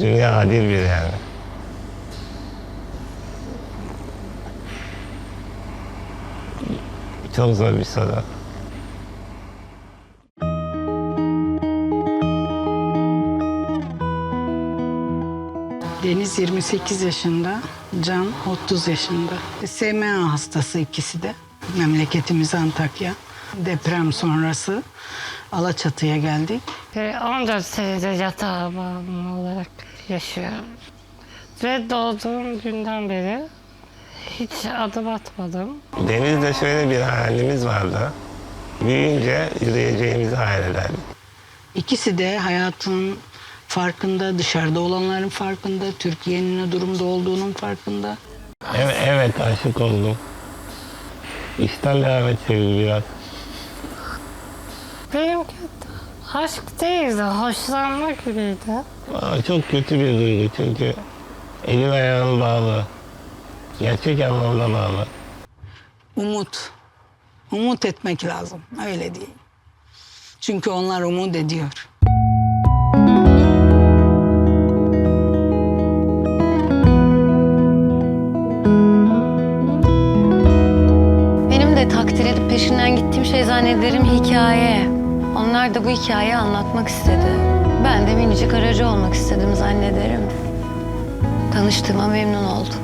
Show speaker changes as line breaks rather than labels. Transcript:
Dünya adil bir yani. Çok zor bir soru.
Deniz 28 yaşında, Can 30 yaşında. SMA hastası ikisi de. Memleketimiz Antakya. Deprem sonrası Alaçatı'ya geldik.
Ve 14 senedir yatağa bağımlı olarak yaşıyorum. Ve doğduğum günden beri hiç adım atmadım.
Deniz'de şöyle bir hayalimiz vardı. Büyüyünce yürüyeceğimizi hayal ederdik.
İkisi de hayatın farkında, dışarıda olanların farkında, Türkiye'nin ne durumda olduğunun farkında.
Evet, evet aşık oldum. İşten devam sevdi biraz.
Benimki aşk değildi, hoşlanma gibiydi.
Aa, çok kötü bir duygu çünkü elin ayağın bağlı. Gerçek anlamda bağlı.
Umut. Umut etmek lazım. Öyle diyeyim. Çünkü onlar umut ediyor.
Benim de takdir edip peşinden gittiğim şey zannederim hikaye. Onlar da bu hikayeyi anlatmak istedi. Ben de minicik aracı olmak istedim zannederim. Tanıştığıma memnun oldum.